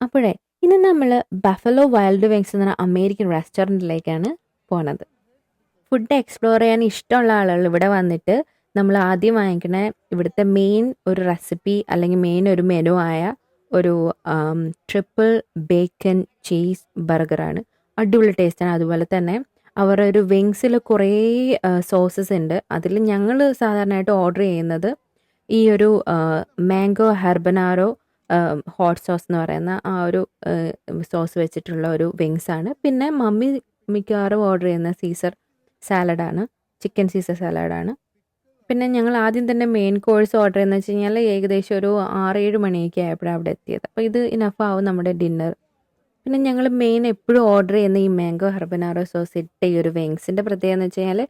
അപ്പോഴേ ഇന്ന് നമ്മൾ ബഫലോ വൈൽഡ് വിങ്സ് എന്ന അമേരിക്കൻ റെസ്റ്റോറന്റിലേക്കാണ് പോണത്. ഫുഡ് എക്സ്പ്ലോർ ചെയ്യാൻ ഇഷ്ടമുള്ള ആളുകൾ ഇവിടെ വന്നിട്ട് നമ്മൾ ആദ്യം വാങ്ങിക്കണ ഇവിടുത്തെ മെയിൻ ഒരു റെസിപ്പി അല്ലെങ്കിൽ മെയിൻ ഒരു മെനു ആയ ഒരു ട്രിപ്പിൾ ബേക്കൻ ചീസ് ബർഗറാണ് അടിപൊളി ടേസ്റ്റാണ് അതുപോലെ തന്നെ അവരുടെ ഒരു വിങ്സിൽ കുറേ സോസസ് ഉണ്ട്. അതിൽ ഞങ്ങൾ സാധാരണയായിട്ട് ഓർഡർ ചെയ്യുന്നത് ഈ ഒരു മാംഗോ ഹെർബനാറോ ഹോട്ട് സോസ് എന്ന് പറയുന്ന ആ ഒരു സോസ് വെച്ചിട്ടുള്ള ഒരു വിങ്സ് ആണ്. പിന്നെ മമ്മി മിക്കവാറും ഓർഡർ ചെയ്യുന്ന സീസർ സാലഡാണ് ചിക്കൻ സീസർ സാലഡാണ് പിന്നെ ഞങ്ങൾ ആദ്യം തന്നെ മെയിൻ കോഴ്സ് ഓർഡർ ചെയ്യുന്നത് വെച്ച് കഴിഞ്ഞാൽ ഏകദേശം ഒരു ആറേഴ് മണിയൊക്കെ ആയപ്പോഴാണ് അവിടെ എത്തിയത്. അപ്പോൾ ഇത് ഇനഫ് ആവും നമ്മുടെ ഡിന്നർ പിന്നെ ഞങ്ങൾ മെയിൻ എപ്പോഴും ഓർഡർ ചെയ്യുന്ന ഈ മാംഗോ ഹർബനാറോ സോസ് ഇട്ട ഈ ഒരു വിങ്സിന്റെ പ്രത്യേകത എന്ന് വെച്ച് കഴിഞ്ഞാൽ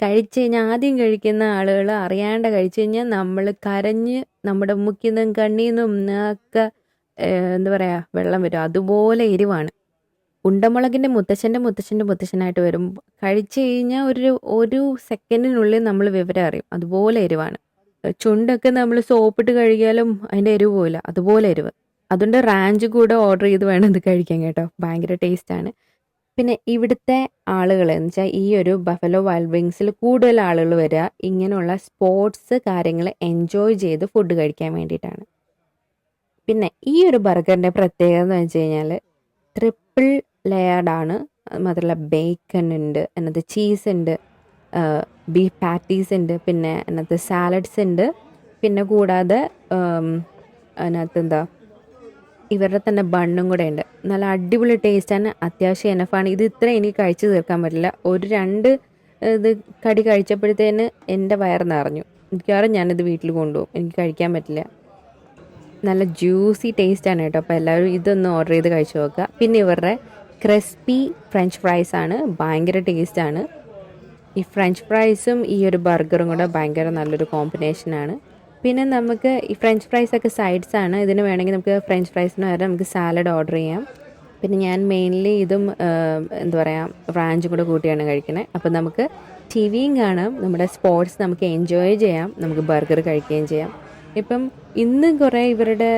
കഴിച്ച് കഴിഞ്ഞാൽ ആദ്യം കഴിക്കുന്ന ആളുകൾ അറിയാണ്ട് കഴിച്ചു കഴിഞ്ഞാൽ നമ്മൾ കരഞ്ഞ് നമ്മുടെ മുക്കിൽ നിന്നും കണ്ണിൽ നിന്നും ഒക്കെ എന്താ പറയുക വെള്ളം വരും. അതുപോലെ എരിവാണ്. ഉണ്ടമുളകിന്റെ മുത്തശ്ശന്റെ മുത്തശ്ശന്റെ മുത്തശ്ശനായിട്ട് വരും. കഴിച്ചു കഴിഞ്ഞാൽ ഒരു ഒരു സെക്കൻഡിനുള്ളിൽ നമ്മൾ വിവരം അറിയും. അതുപോലെ എരിവാണ്. ചുണ്ടൊക്കെ നമ്മൾ സോപ്പിട്ട് കഴുകിയാലും അതിന്റെ എരിവ് പോയില്ല അതുപോലെ എരിവ്. അതുകൊണ്ട് റാഞ്ച് കൂടെ ഓർഡർ ചെയ്ത് വേണം ഇത് കഴിക്കാൻ കേട്ടോ. ഭയങ്കര ടേസ്റ്റാണ് പിന്നെ ഇവിടുത്തെ ആളുകൾ എന്ന് വെച്ചാൽ ഈ ഒരു ബഫലോ വൈൽഡ് വിങ്സിൽ കൂടുതൽ ആളുകൾ വരിക ഇങ്ങനെയുള്ള സ്പോർട്സ് കാര്യങ്ങൾ എൻജോയ് ചെയ്ത് ഫുഡ് കഴിക്കാൻ വേണ്ടിയിട്ടാണ്. പിന്നെ ഈ ഒരു ബർഗറിന്റെ പ്രത്യേകത എന്ന് വെച്ച് കഴിഞ്ഞാൽ ട്രിപ്പിൾ ലെയർഡാണ് മാത്രമല്ല ബേക്കൺ ഉണ്ട് അതിനകത്ത് ചീസ് ഉണ്ട് ബീഫ് പാറ്റീസ് ഉണ്ട് പിന്നെ അതിനകത്ത് സാലഡ്സ് ഉണ്ട്. പിന്നെ കൂടാതെ അതിനകത്ത് എന്താ ഇവരുടെ തന്നെ ബണ്ണും കൂടെ ഉണ്ട്. നല്ല അടിപൊളി ടേസ്റ്റാണ് അത്യാവശ്യം എനഫാണ്. ഇത് ഇത്ര എനിക്ക് കഴിച്ചു തീർക്കാൻ പറ്റില്ല. ഒരു രണ്ട് ഇത് കടി കഴിച്ചപ്പോഴത്തേന് എന്റെ വയറ് നിറഞ്ഞു. മിക്കവാറും ഞാനിത് വീട്ടിൽ കൊണ്ടുപോകും. എനിക്ക് കഴിക്കാൻ പറ്റില്ല. നല്ല ജ്യൂസി ടേസ്റ്റാണ് കേട്ടോ. അപ്പോൾ എല്ലാവരും ഇതൊന്ന് ഓർഡർ ചെയ്ത് കഴിച്ചു നോക്കുക. പിന്നെ ഇവരുടെ ക്രിസ്പി ഫ്രഞ്ച് ഫ്രൈസ് ആണ്. ഭയങ്കര ടേസ്റ്റാണ് ഈ ഫ്രഞ്ച് ഫ്രൈസും ഈ ഒരു ബർഗറും കൂടെ ഭയങ്കര നല്ലൊരു കോമ്പിനേഷനാണ് പിന്നെ നമുക്ക് ഈ ഫ്രഞ്ച് ഫ്രൈസ് ഒക്കെ സൈഡ്സ് ആണ്. ഇതിന് വേണമെങ്കിൽ നമുക്ക് ഫ്രഞ്ച് ഫ്രൈസിന് വരെ നമുക്ക് സാലഡ് ഓർഡർ ചെയ്യാം. പിന്നെ ഞാൻ മെയിൻലി ഇതും എന്താ പറയുക ഫ്രാഞ്ചും കൂടെ കൂട്ടിയാണ് കഴിക്കുന്നത് അപ്പോൾ നമുക്ക് ടി വിയും കാണാം. നമ്മുടെ സ്പോർട്സ് നമുക്ക് എൻജോയ് ചെയ്യാം. നമുക്ക് ബർഗർ കഴിക്കുകയും ചെയ്യാം. ഇപ്പം ഇന്ന് കുറേ ഇവരുടെ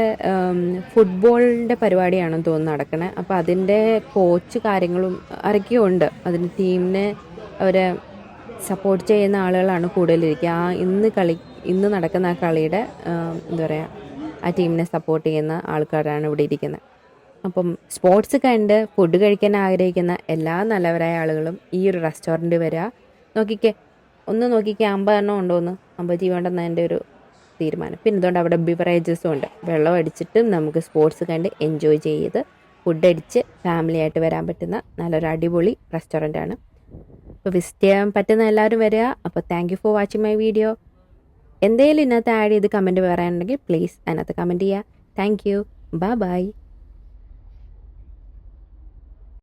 ഫുട്ബോളിന്റെ പരിപാടിയാണെന്ന് തോന്നുന്നു നടക്കണേ. അപ്പോൾ അതിന്റെ കോച്ച് കാര്യങ്ങളും ആരൊക്കെയോ ഉണ്ട്. അതിന് ടീമിനെ അവരെ സപ്പോർട്ട് ചെയ്യുന്ന ആളുകളാണ് കൂടുതലിരിക്കുക. ആ ഇന്ന് കളി ഇന്ന് നടക്കുന്ന ആ കളിയുടെ എന്താ പറയുക ആ ടീമിനെ സപ്പോർട്ട് ചെയ്യുന്ന ആൾക്കാരാണ് ഇവിടെ ഇരിക്കുന്നത്. അപ്പം സ്പോർട്സ് കണ്ട് ഫുഡ് കഴിക്കാൻ ആഗ്രഹിക്കുന്ന എല്ലാ നല്ലവരായ ആളുകളും ഈ ഒരു റെസ്റ്റോറന്റ് വരിക നോക്കിക്കേ ഒന്ന് നോക്കിക്കേ അമ്പതെണ്ണം ഉണ്ടോയെന്ന് അമ്പത് ജീവ ഉണ്ടെന്ന് എന്റെ ഒരു തീരുമാനം. പിന്നെ അതുകൊണ്ട് അവിടെ ബിവറേജസും ഉണ്ട്. വെള്ളം അടിച്ചിട്ടും നമുക്ക് സ്പോർട്സ് കണ്ട് എൻജോയ് ചെയ്ത് ഫുഡ് അടിച്ച് ഫാമിലി ആയിട്ട് വരാൻ പറ്റുന്ന നല്ലൊരു അടിപൊളി റെസ്റ്റോറന്റ് ആണ്. അപ്പോൾ വിസിറ്റ് ചെയ്യാൻ പറ്റുന്ന എല്ലാവരും വരിക അപ്പോൾ thank you for watching my video എന്തെങ്കിലും ഇതിനകത്ത് ആഡ് ചെയ്ത് കമന്റ് പറയാനുണ്ടെങ്കിൽ പ്ലീസ് അതിനകത്ത് കമന്റ് ചെയ്യുക താങ്ക് യു ബൈ ബൈ